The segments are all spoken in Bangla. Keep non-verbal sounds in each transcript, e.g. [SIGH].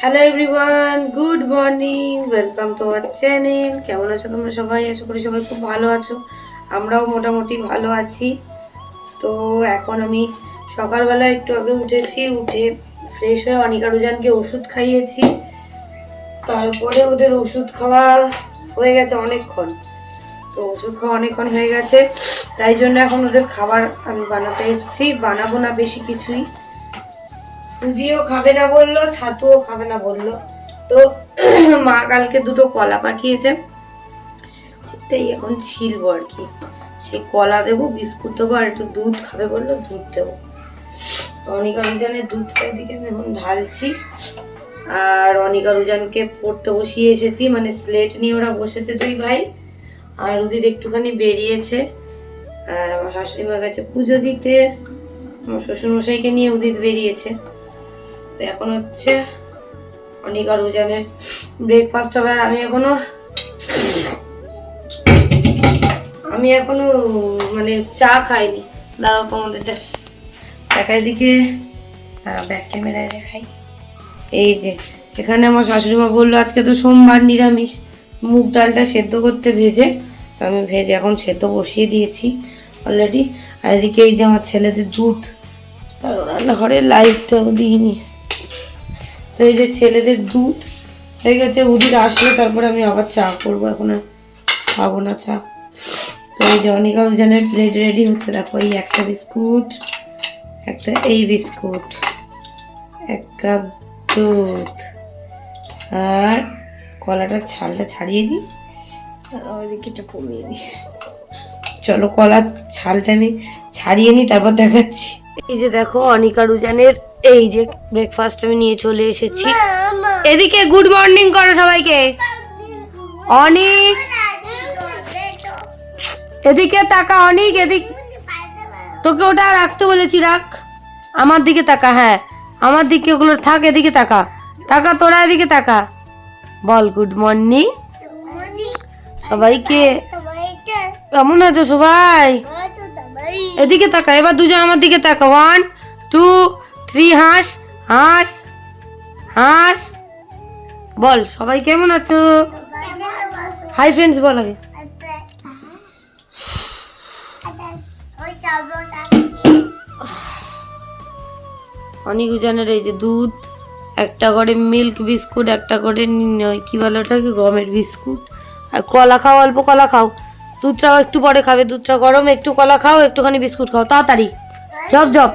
Hello everyone good morning welcome to our channel কেমন আছো তোমরা সবাই? আশা করি সবাই খুব ভালো আছো। আমরাও মোটামুটি ভালো আছি। তো এখন আমি সকালবেলা একটু আগে উঠেছি, উঠে ফ্রেশ হয়ে অনিকা রুজানকে ওষুধ খাইয়েছি। তারপরে ওদের ওষুধ খাওয়া হয়ে গেছে অনেকক্ষণ। তো ওষুধ খাওয়া অনেকক্ষণ হয়ে গেছে। তাই জন্য এখন ওদের খাবার আমি বানাতে এসেছি। বানাবো না বেশি কিছুই। সুজিও খাবে না বলল, ছাতুও খাবে না বলল। তো [CLEARS THROAT] মা কালকে দুটো কলা পাঠিয়েছে। সেটাই এখন ছিলবো আর কি। সেই কলা দেবো, বিস্কুট দেবো, আর একটু দুধ খাবে বলল, দুধ দেবো। তো অনিকা রুজানের দুধটা এদিকে আমি এখন ঢালছি। আর অনিকা পড়তে বসিয়ে এসেছি মানে স্লেট নিয়ে ওরা বসেছে দুই ভাই। আর উদিত একটুখানি বেরিয়েছে। আর আমার শাশুড়ি মা গেছে পুজো দিতে। আমার শ্বশুরমশাইকে নিয়ে উদিত বেরিয়েছে। তো এখন হচ্ছে অনিকা রুজানের ব্রেকফাস্ট হবে আর আমি এখনও আমি এখনও মানে চা খাইনি। দাঁড়াও তোমাদের দেখ দেখাই দিকে। ব্যাক ক্যামেরায় দেখাই। এই যে, এখানে আমার শাশুড়ি মা বলল, আজকে তো সোমবার নিরামিষ। মুগ ডালটা সেদ্ধ করতে ভেজে। তো আমি ভেজে এখন সেদ্ধ বসিয়ে দিয়েছি অলরেডি আর এদিকে এই যে আমার ছেলেদের দুধ। আর রান্নাঘরে লাইটটাও দিইনি। তো এই যে ছেলেদের দুধ হয়ে গেছে, উদির আসলে তারপরে আমি আবার চা করব। এখন আর খাব না চা। তো এই যে অনিকা রুজানের প্লেট রেডি হচ্ছে, দেখো এই একটা বিস্কুট, একটা এই বিস্কুট, এক কাপ দুধ। আর কলাটার ছালটা ছাড়িয়ে দিই ওইদিকে একটু কমিয়ে দিই। চলো কলার ছালটা আমি ছাড়িয়ে নিই, তারপর দেখাচ্ছি। এই যে দেখো অনিকা রুজানের এই যে ব্রেকফাস্ট আমি নিয়ে চলে এসেছি। এদিকে গুড মর্নিং করো সবাইকে। অনিক। এদিকে তাকা অনিক এদিক তোকে ওটা রাখতে বলেছি রাখ। আমার দিকে তাকা হ্যাঁ। আমার দিকে ওগুলো থাক এদিকে তাকা। তাকা তোরা এদিকে তাকা। বল গুড মর্নিং সবাইকে কেমন আছো সবাই? এদিকে তাকা এবার দুজন আমার দিকে তাকা ওয়ান টু থ্রি হাঁস হাঁস। হাঁস বল, সবাই কেমন আছো? হাই ফ্রেন্ডস বল আগে। উজানের এই যে দুধ, একটা করে মিল্ক বিস্কুট একটা করে কি বলে ওটাকে? গমের বিস্কুট আর কলা খাও, অল্প কলা খাও। দুধটাও একটু পরে খাবে, দুধটা গরম, একটু কলা খাও, একটুখানি বিস্কুট খাও। তাড়াতাড়ি। জব জব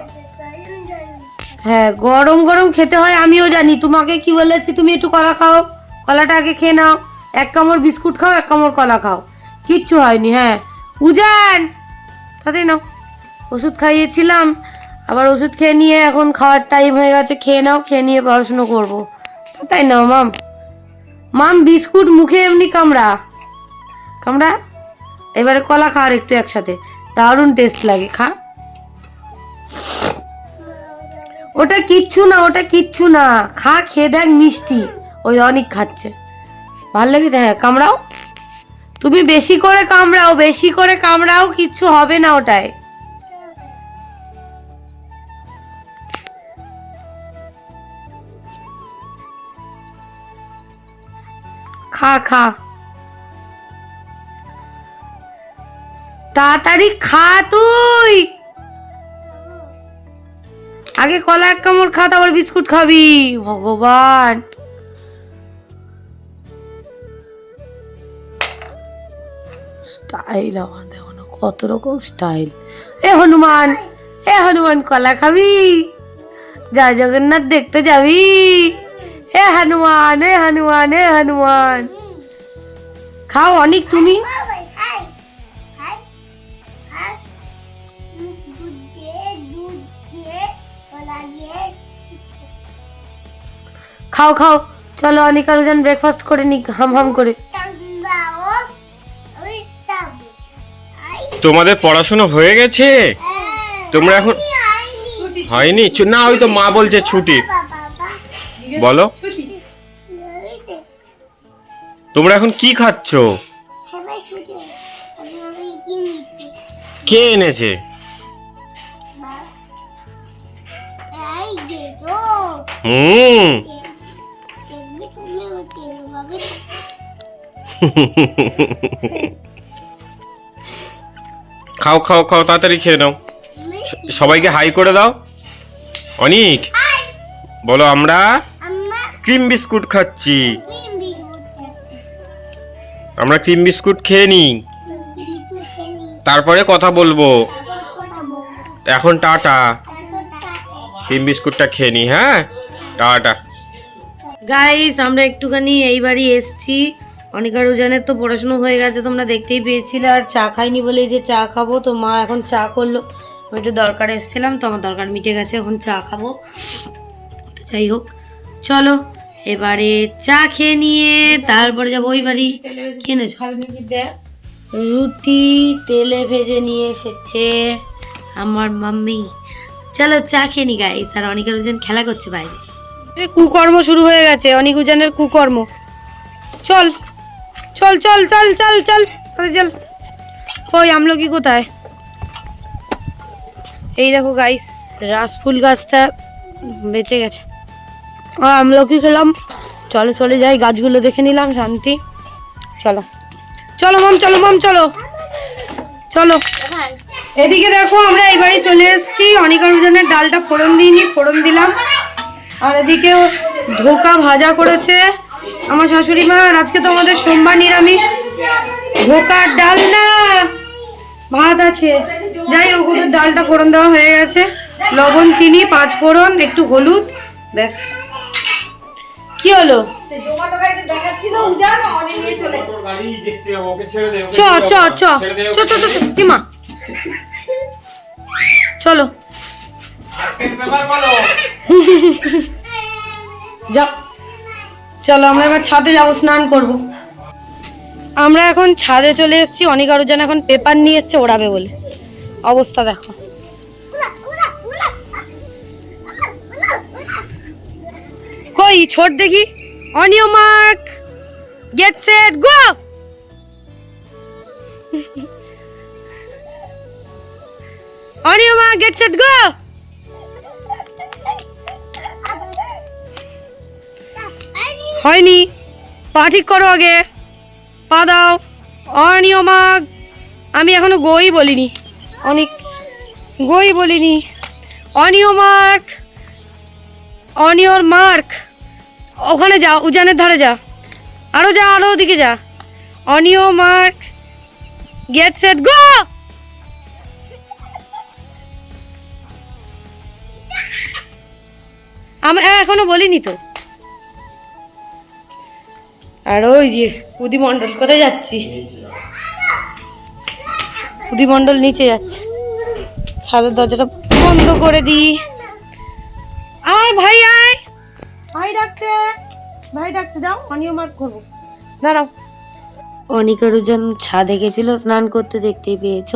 হ্যাঁ গরম গরম খেতে হয়, আমিও জানি। তোমাকে কি বলেছি, তুমি একটু কলা খাও, কলাটা আগে খেয়ে নাও। এক কামড় বিস্কুট খাও, এক কামড় কলা খাও। কিচ্ছু হয়নি হ্যাঁ। উজান! তাড়াতাড়ি নাও। ওষুধ খাইয়েছিলাম, আবার ওষুধ খেয়ে নিয়ে এখন খাওয়ার টাইম হয়ে গেছে, খেয়ে নাও, খেয়ে নিয়ে পড়াশুনো করব। তাই নাও, মাম। মাম, বিস্কুট মুখে এমনি কামড়া। কামড়া? এবারে কলা খাওয়ার একটু একসাথে। দারুণ টেস্ট লাগে, খা। ওটা কিচ্ছু না, ওটা কিচ্ছু না। খা, খেয়ে দেখ মিষ্টি। ওই অনেক খাচ্ছে। ভালো লেগেছে হ্যাঁ কামড়াও। তুমি বেশি করে কামড়াও, বেশি করে কামড়াও, কিচ্ছু হবে না ওটায়। খা খা। তাড়াতাড়ি খা তুই। আগে কলা এক কামড় খা, তারপর বিস্কুট খাবি। ভগবান। স্টাইল আমার দেখো না কত রকম স্টাইল এ হনুমান এ হনুমান কলা খাবি। যা জগন্নাথ, দেখতে যাবি। এ হনুমান এ হনুমান এ হনুমান। খাও অনেক, তুমি? খাও খাও। চলো অনিকা রোজান ব্রেকফাস্ট করে নি হাম হাম করে। তোমাদের পড়াশোনা হয়ে গেছে? তোমরা এখন হয়নি? না, ওই তো মা বলছে ছুটি। বলো। তোমরা এখন কি খাচ্ছ? কে এনেছে? হুম। খাও খাও খাও তাড়াতাড়ি খেয়ে নাও। সবাইকে হাই করে দাও। অনিক বলো আমরা ক্রিম বিস্কুট খাচ্ছি। আমরা ক্রিম বিস্কুট খেয়ে নিই। তারপরে কথা বলব। এখন টাটা। ক্রিম বিস্কুটটা খেয়ে নিই হ্যাঁ? টাটা। গাইস আমরা একটুখানি এইবারই এসছি। অনিকার উজানের তো পড়াশুনো হয়ে গেছে, তোমরা দেখতেই পেয়েছিলে, আর চা খাইনি বলে যে চা খাব, তো মা এখন চা করল। আমি একটু দরকার এসেছিলাম, তো আমার দরকার মিটে গেছে, এখন চা খাব। তো যাই হোক, চলো, এবারে চা খেয়ে নিয়ে তারপরে যাব ওই বাড়ি। কিনেছো? রুটি তেলে ভেজে নিয়ে এসেছে আমার মাম্মি। চলো চা খেয়ে নি গাইস আর অনিকার উজান খেলা করছে বাইরে। কুকর্ম শুরু হয়ে গেছে, অনিক উজানের কুকর্ম। চল। চল চল চল চল চল চল কই আমলকি কোথায়? এই দেখো গাইস রাসফুল গাছটা বেঁচে গেছে। আর আমলকি খেলাম? চলো, চলে যাই, গাছগুলো দেখে নিলাম, শান্তি। চলো। চলো, মাম চলো মাম, চলো। চলো। এদিকে দেখো, আমরা এই বাড়ি চলে এসেছি। অনিকার উজানের ডালটা ফোড়ন দিইনি, ফোড়ন দিলাম। আর এদিকে ধোকা ভাজা করেছে। আমার শাশুড়ি মা আজকে তো আমাদের সোমবার নিরামিষ। ধোকার ডাল না ভাত আছে। যাই হোক ওদের ডালটা ফোড়ন দেওয়া হয়ে গেছে। লবণ চিনি পাঁচ ফোড়ন একটু হলুদ ব্যাস। কি হলো? চ চ চ। চ মা? চলো। [LAUGHS] যাও। চলো, আমরা এবার ছাদে যাব, স্নান করব। আমরা এখন ছাদে চলে এসেছি, অনেক আরও যেন এখন পেপার নিয়ে এসছে ওড়াবে বলে। অবস্থা দেখো। কই, ছোট দেখি? Mark, get set, go! Mark, get set, go! হয়নি। পা ঠিক করো আগে। পা দাও। অনিয়মাগ আমি এখনও গই বলিনি। অনেক, গই বলিনি। On your mark on your mark. ওখানে যা, উজানের ধারে যা। আরও যা আরও ওদিকে যা। On your mark get set, go! আমরা এখনও বলিনি তো। আর ওই যে উদি মণ্ডল কোথায় যাচ্ছিস? উদি মণ্ডল নিচে যাচ্ছে। ছাদের দরজাটা বন্ধ করে দি। আয় ভাই আয়। ভাই ডাকতে ভাই ডাকতে দাও অনিও মার্ক করব। দাঁড়াও। অনিকারুজন ছাদে গেছিল স্নান করতে দেখতেই পেয়েছ।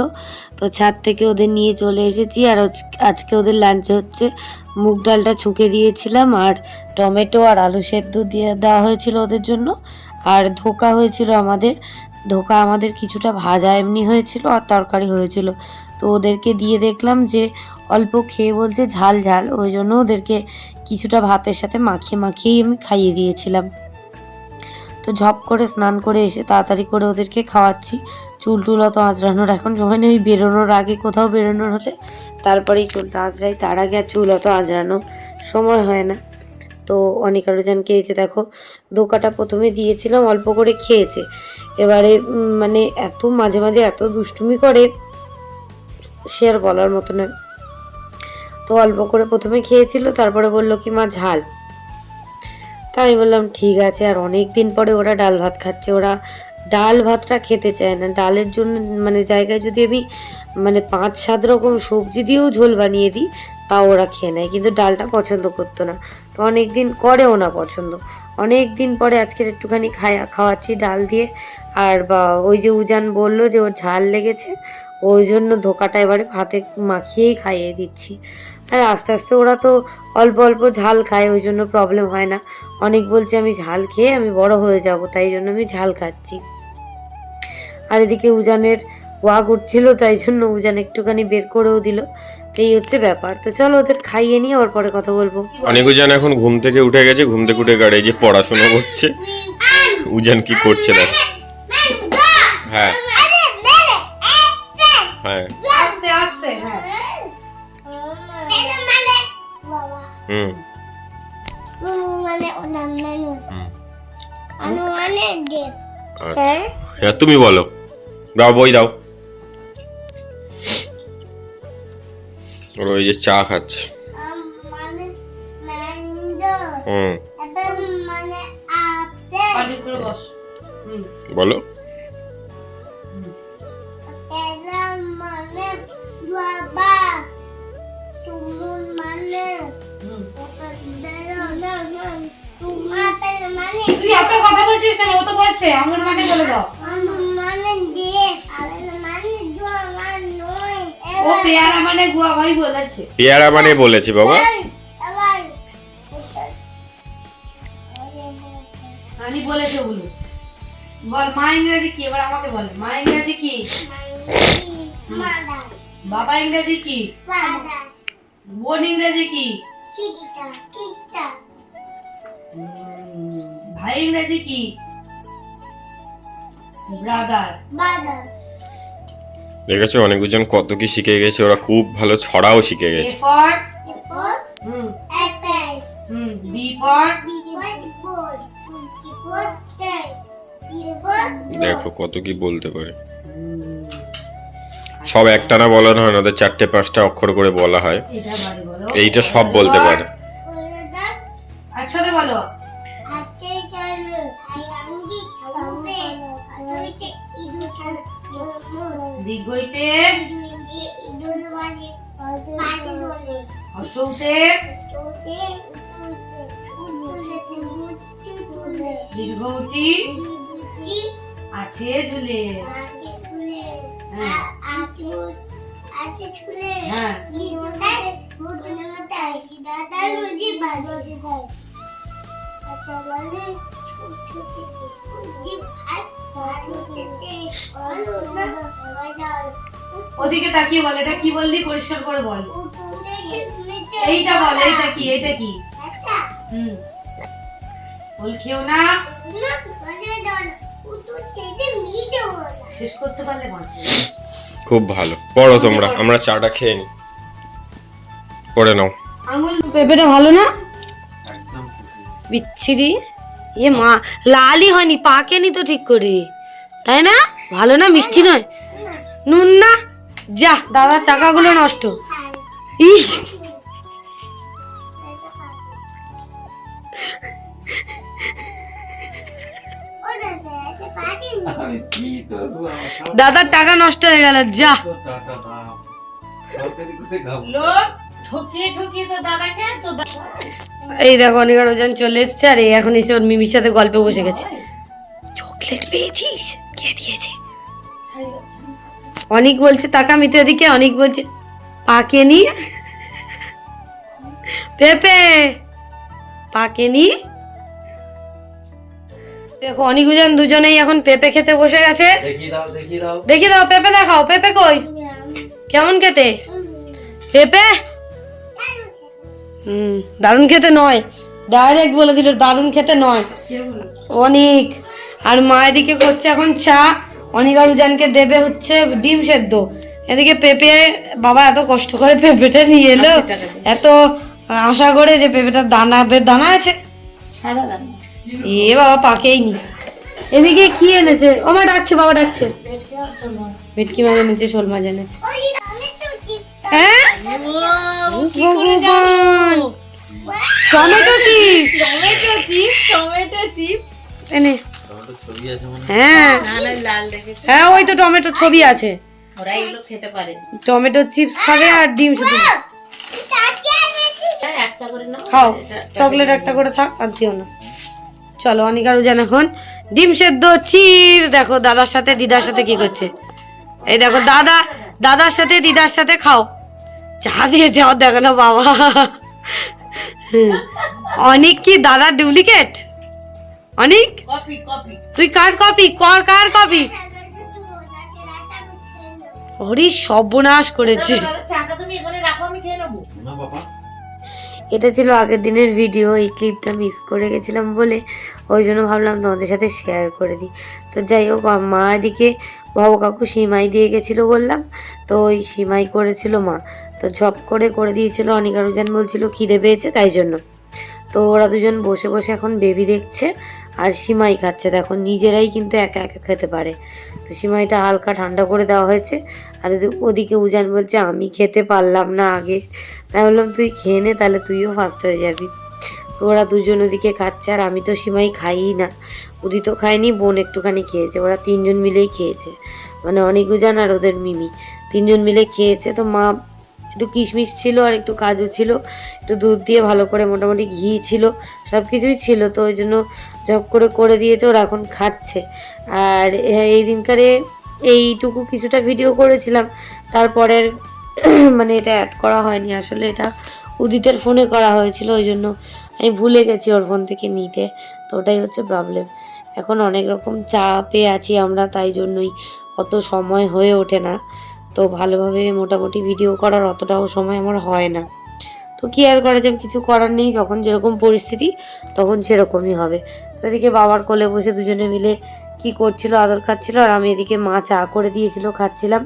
তো ছাদ থেকে ওদের নিয়ে চলে এসেছি আর আজ- আজকে ওদের লাঞ্চে হচ্ছে মুগ ডালটা ছুঁকে দিয়েছিলাম আর টমেটো আর আলু সেদ্ধ দিয়ে দেওয়া হয়েছিল ওদের জন্য। আর ধোকা হয়েছিল আমাদের। ধোকা আমাদের কিছুটা ভাজা এমনি হয়েছিল আর তরকারি হয়েছিল। তো ওদেরকে দিয়ে দেখলাম যে অল্প খেয়ে বলছে ঝাল ঝাল, ওই জন্য ওদেরকে কিছুটা ভাতের সাথে মাখিয়ে মাখিয়েই আমি খাইয়ে দিয়েছিলাম। তো ঝপ করে স্নান করে এসে তাড়াতাড়ি করে ওদেরকে খাওয়াচ্ছি। চুল টুল অত আঁচড়ানোর এখন সময় নেই, বেরোনোর আগে কোথাও বেরোনোর হলে তারপরেই চুলটা আঁচড়াই তার আগে আর চুল অত আঁচড়ানো সময় হয় না। তো অনেক আরোজনকে এই যে দেখো, ধোকাটা প্রথমে দিয়েছিলাম, অল্প করে খেয়েছে। এবারে মানে এত মাঝে মাঝে এত দুষ্টুমি করে, সে আর বলার মতো নয় তো অল্প করে প্রথমে খেয়েছিল, তারপরে বলল কি, মা, ঝাল। তা আমি বললাম, ঠিক আছে। আর অনেক দিন পরে ওরা ডাল ভাত খাচ্ছে, ওরা ডাল ভাতটা খেতে চায় না। ডালের জন্য মানে জায়গায় যদি আমি মানে পাঁচ, সাত রকম সবজি দিয়েও ঝোল বানিয়ে দিই, তাও ওরা খেয়ে নেয়। কিন্তু ডালটা পছন্দ করতো না। তো অনেক দিন করেও না পছন্দ। অনেক দিন পরে আজকের একটুখানি খায়া, খাওয়াচ্ছি ডাল দিয়ে। আর বা, ওই যে উজান বলল যে ওর ঝাল লেগেছে, ওই জন্য ধোকাটা এবারে ভাতে মাখিয়েই খাইয়ে দিচ্ছি। আর আস্তে আস্তে ওরা তো অল্প অল্প ঝাল খায়, ওই জন্য প্রবলেম হয় না। অনেক বলছে আমি ঝাল খেয়ে আমি বড় হয়ে যাব, তাই জন্য আমি ঝাল খাচ্ছি। আর এদিকে উজানের ওয়াগ উঠছিল তাই জন্য উজান একটুখানি বের করেও দিল। তো এই হচ্ছে ব্যাপার। তো চলো ওদের খাইয়ে নিয়ে আবার পরে কথা বলব। অনেক উজান এখন ঘুম থেকে উঠে গেছে ঘুম থেকে উঠে গাড়ি যে পড়াশোনা করছে। উজান কি করছে দেখ। হ্যাঁ। হ্যাঁ। আস্তে আস্তে হ্যাঁ। হুম। হ্যাঁ? হ্যাঁ তুমি বলো। দাও বই দাও। ওই যে চা খাচ্ছে। মানে হুম। মানে বলো। মানে তুই এত কথা বলছিস কেন? ও তো বলছে আঙুর মানে বলে দাও আমার মানে দিয়ে আপেল মানে জোয়া মানে নয় ও পেয়ারা মানে গুয়া ভাই বলেছে। পেয়ারা মানে বলেছি বাবা। আমি বলেছে ওগুলো। বল মা ইংরেজি কি? এবার আমাকে বল। মা ইংরেজি কি? বাবা ইংরেজি কি? বোন ইংরেজি কি? ভাই ইংরেজি কি? ব্রাদার দেখেছ অনেকজন কত কি শিখে গেছে ওরা খুব ভালো ছড়াও শিখে এ গেছে for hmm apple hmm B for বিপদ বল বিপদ চাই বিপদ দেখো কত কি বলতে পারে সব একটানা বলানো হয় না ওদের চারটে পাঁচটা অক্ষর করে বলা হয় এইটা সব বলতে পারে একসাথে বলো পাটি দোলে অসৌতে দীর্ঘৌতি আছে ঝুলে? হ্যাঁ। ওদিকে তাকিয়ে বল এটা কি বললি? পরিষ্কার করে বল। এইটা বল এইটা কি এইটা কি? হুম। বল খেও না। শেষ করতে পারলে খুব ভালো। পড়ো তোমরা আমরা চাটা খেয়ে নি। পড়ে নাও। আঙুল পেঁপেটা ভালো না? বিচ্ছিরি। এ মা, লালই হয়নি, পাকেনি তো ঠিক করে। তাই না? ভালো না, মিষ্টি নয়? নুন না যা, দাদার টাকাগুলো নষ্ট। ইস! দাদার টাকা নষ্ট হয়ে গেল, যা। তো এই দেখো অনেক ওজন চলে এসছে আর এই এখন এসে ওর মিমির সাথে গল্পে বসে গেছে। চকলেট পেয়েছিস? কে দিয়েছে? অনেক বলছে টাকা মিতে দিকে। অনেক বলছে পাকে নি? পেপে পাকে নি? দেখো অনেক ওজন দুজনেই এখন পেঁপে খেতে বসে গেছে। দেখি দাও দেখি দাও। দেখি দাও পেঁপে দেখাও। পেঁপে কই? কেমন খেতে? পেঁপে? হুম দারুণ খেতে নয়। ডাইরেক্ট বলে দিল দারুণ খেতে নয়। অনেক আর মা এদিকে করছে এখন চা। অনেক আর উজানকে দেবে হচ্ছে ডিম সেদ্ধ। এদিকে পেঁপে বাবা এত কষ্ট করে পেঁপেটা নিয়ে এলো। এত আশা করে যে পেঁপেটার দানা বের দানা আছে। সাদা দানা। এ বাবা পাকেই নি। এদিকে কি এনেছে? ও মা ডাকছে বাবা ডাকছে। ভেটকি মাছ। এনেছে শোল মাছ এনেছে। হ্যাঁ? ভগবান! Tomato chips! Tomato chip tomato chip এনে ছবি আছে হ্যাঁ। হ্যাঁ। ওই তো টমেটোর ছবি আছে। টমেটো চিপস খাবে আর ডিম শুধু হ্যাঁ, একটা করে নাও। খাও। চকলেট একটা করে থাক আর দিও না। চলো অনিকার উজান এখন। ডিম সেদ্ধ চিপস। দেখো দাদার সাথে দিদার সাথে কি করছে? এই দেখো দাদা দাদার সাথে দিদার সাথে খাও। চা দিয়ে যাও দেখো না বাবা। অনেক কি দাদার ডুপ্লিকেট? অনেক? Copy copy. তুই কার কপি? কর কার কপি? হরি সর্বনাশ করেছে। দাদা চাটা তুমি এখানে রাখো আমি খেয়ে নেব। না বাবা। এটা ছিল আগের দিনের ভিডিও এই ক্লিপটা মিস করে গেছিলাম বলে। ওই জন্য ভাবলাম তোমাদের সাথে শেয়ার করে দিই। তো যাই হোক মা এদিকে ভব কাকু সিমাই দিয়ে গেছিল বললাম। তো ওই সিমাই করেছিল মা। তো ঝপ করে করে দিয়েছিল, অনিকা রুজান বলছিল, খিদে পেয়েছে তাই জন্য। তো ওরা দুজন বসে বসে এখন বেবি দেখছে আর সিমাই খাচ্ছে। দেখো, নিজেরাই কিন্তু একা একা খেতে পারে। তো সিমাইটা হালকা ঠান্ডা করে দেওয়া হয়েছে আর ওদিকে উজান বলছে, আমি খেতে পারলাম না আগে। তাই বললাম, তুই খেয়ে নে, তাহলে তুইও ফার্স্ট হয়ে যাবি। তো ওরা দুজন ওদিকে খাচ্ছে আর আমি তো সিমাই খাইই না। উদি তো খায়নি, বোন একটুখানি খেয়েছে। ওরা তিনজন মিলেই খেয়েছে। মানে অনেক উজান আর ওদের মিমি। তিনজন মিলে খেয়েছে। তো মা একটু কিশমিশ ছিল আর একটু কাজু ছিল, একটু দুধ দিয়ে ভালো করে মোটামুটি ঘি ছিল, সব কিছুই ছিল, তো ওই জন্য জব করে করে দিয়েছে, ওরা এখন খাচ্ছে। আর এই দিনকারে এইটুকু কিছুটা ভিডিও করেছিলাম, তারপরের [CLEARS THROAT] মানে এটা অ্যাড করা হয়নি, আসলে এটা উদিতের ফোনে করা হয়েছিল, ওই জন্য আমি ভুলে গেছি ওর ফোন থেকে নিতে, তো ওটাই হচ্ছে প্রবলেম এখন অনেক রকম চাপে আছি আমরা, তাই জন্যই অত সময় হয়ে ওঠে না। তো ভালোভাবে মোটামুটি ভিডিও করার অতটাও সময় আমার হয় না। তো কি আর করা যাবে? কিছু করার নেই। যখন যেরকম পরিস্থিতি, তখন সেরকমই হবে। তো এদিকে বাবার কোলে বসে দুজনে মিলে কি করছিল, আদর খাচ্ছিল, আর আমি এদিকে মা চা করে দিয়েছিল, খাচ্ছিলাম।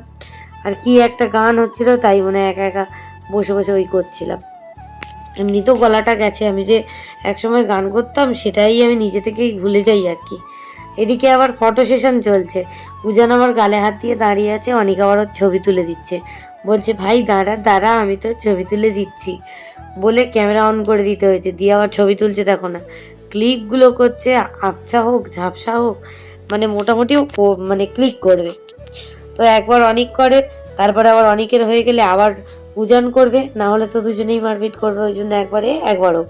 আর কি একটা গান হচ্ছিল, তাই মনে একা একা বসে বসে ওই করছিলাম। এমনি তো গলাটা গেছে। আমি যে একসময় গান করতাম, সেটাই আমি নিজে থেকেই ভুলে যাই আর কি। এদিকে আবার ফটো সেশন চলছে। উজান আমার গালে হাত দিয়ে দাঁড়িয়ে আছে, অনেক আবার ছবি তুলে দিচ্ছে। বলছে, ভাই, দাঁড়া দাঁড়া, আমি তো ছবি তুলে দিচ্ছি। বলে ক্যামেরা অন করে দিতে হয়েছে। দিয়ে আবার ছবি তুলছে, দেখো না। ক্লিকগুলো করছে, আবছা হোক, ঝাপসা হোক মানে মোটামুটি মানে ক্লিক করবে। তো একবার অনেক করে, তারপরে আবার অনেকের হয়ে গেলে আবার উজান করবে, না হলে তো দুজনেই মারপিট করবে, ওই জন্য একবারে একবারও।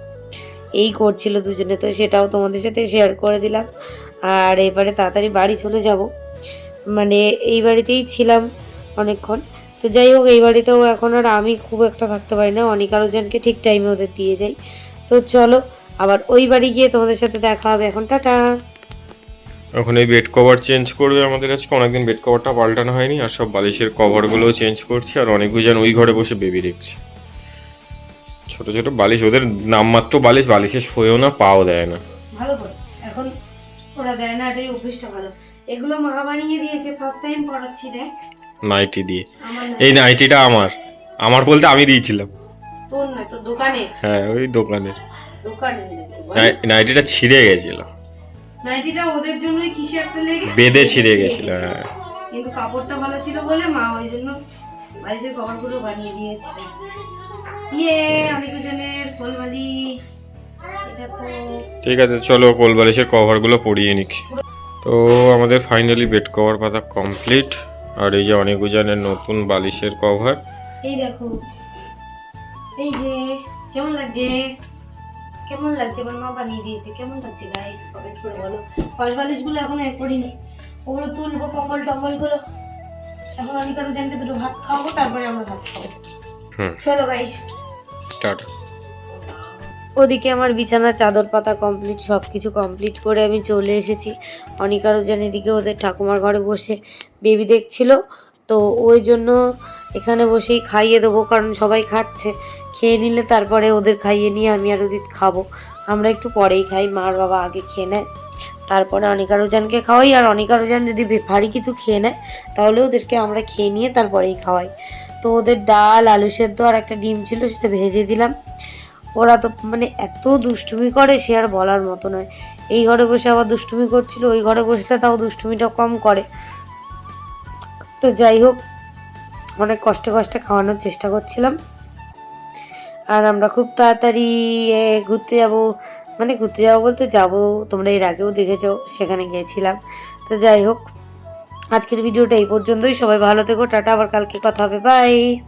এই করছিল দুজনে, তো সেটাও তোমাদের সাথে শেয়ার করে দিলাম। আর এবারে তাড়াতাড়ি বাড়ি চলে যাব। মানে এই বাড়িতেই ছিলাম অনেকক্ষণ। তো যাই হোক এই বাড়িতেও এখন আর আমি খুব একটা থাকতে পারি না। অনেক আরও জনকে ঠিক টাইমে ওদের দিয়ে যাই। তো চলো আবার ওই বাড়ি গিয়ে তোমাদের সাথে দেখা হবে। এখন টাটা। এখন এই বেড কভার চেঞ্জ করবে আমাদের আজকে। অনেকদিন বেড কভারটা পাল্টানো হয়নি আর সব বালিশের কভারগুলোও চেঞ্জ করছি আর অনেক গুজন ওই ঘরে বসে বেবি দেখছে। ছোট ছোট বালিশ ওদের নামমাত্র বালিশ বালিশে শোয়েও না পাও দেয় না। ভালো করছে। এখন ওরা দেয় না এটাই অভ্যেসটা ভালো। এগুলো মা বানিয়ে দিয়েছে ফার্স্ট টাইম পড়াচ্ছি দেখ। নাইটি দিয়ে। এই নাইটিটা আমার। আমার বলতে আমি দিয়েছিলাম। তোর না তো দোকানে? হ্যাঁ ওই দোকানের। দোকানে? নাই- নাইটিটা ছিঁড়ে গেছিল। নাইটিটা ওদের জন্যই কিসে একটা লেগে বেঁধে ছিঁড়ে গেছিল হ্যাঁ। কিন্তু কাপড়টা ভালো ছিল বলে মা ওই জন্য বালিশের কভারগুলো বানিয়ে দিয়েছে। ইয়ে অনেক জনের ফোন বালিশ। ঠিক আছে চলো কোল বালিশের কভারগুলো পরিয়ে নিক। তো আমাদের ফাইনালি বেড কভার পাতা কমপ্লিট আর এই যে অনেক উজানের নতুন বালিশের কভার এই দেখো। এই যে কেমন লাগছে? কেমন লাগছে? আমার মা বানিয়ে দিয়েছে। কেমন লাগছে গাইস কমেন্ট করে বলো। পাশ বালিশগুলো এখনও এ করিনি। ওগুলো তুলবো কম্বল টম্বলগুলো এখন আমি কারও জানকে দুটো ভাত খাব তারপরে আমরা ভাত খাব। হুম। চলো গাইস টাটা। ওদিকে আমার বিছানা, চাদর পাতা কমপ্লিট সব কিছু কমপ্লিট করে আমি চলে এসেছি। অনিকারও যেন এদিকে ওদের ঠাকুমার ঘরে বসে বেবি দেখছিল। তো ওই জন্য এখানে বসেই খাইয়ে দেবো, কারণ সবাই খাচ্ছে। খেয়ে নিলে তারপরে ওদের খাইয়ে নিয়ে আমি আর উদিত খাব। আমরা একটু পরেই খাই, মার বাবা আগে খেয়ে নেয়। তারপরে অনিকারুজানকে খাওয়াই, আর অনিকারুজান যদি ভারী কিছু খেয়ে নেয়, তাহলে ওদেরকে আমরা খেয়ে নিয়ে তারপরেই খাওয়াই। তো ওদের ডাল, আলু সেদ্ধ আর একটা ডিম ছিল, সেটা ভেজে দিলাম। ওরা তো মানে এত দুষ্টুমি করে সে আর বলার মতো নয়। এই ঘরে বসে আবার দুষ্টুমি করছিল, ওই ঘরে বসলে তাও দুষ্টুমিটা কম করে। তো যাই হোক, অনেক কষ্টে কষ্টে খাওয়ানোর চেষ্টা করছিলাম। আর আমরা খুব তাড়াতাড়ি ঘুরতে যাব। মানে ঘুরতে যাব বলতে যাব, তোমরা এর আগেও দেখেছ, সেখানে গিয়েছিলাম। তো যাই হোক, আজকের ভিডিওটা এই পর্যন্তই। সবাই ভালো থেকো, টাটা, আবার কালকে কথা হবে। বাই!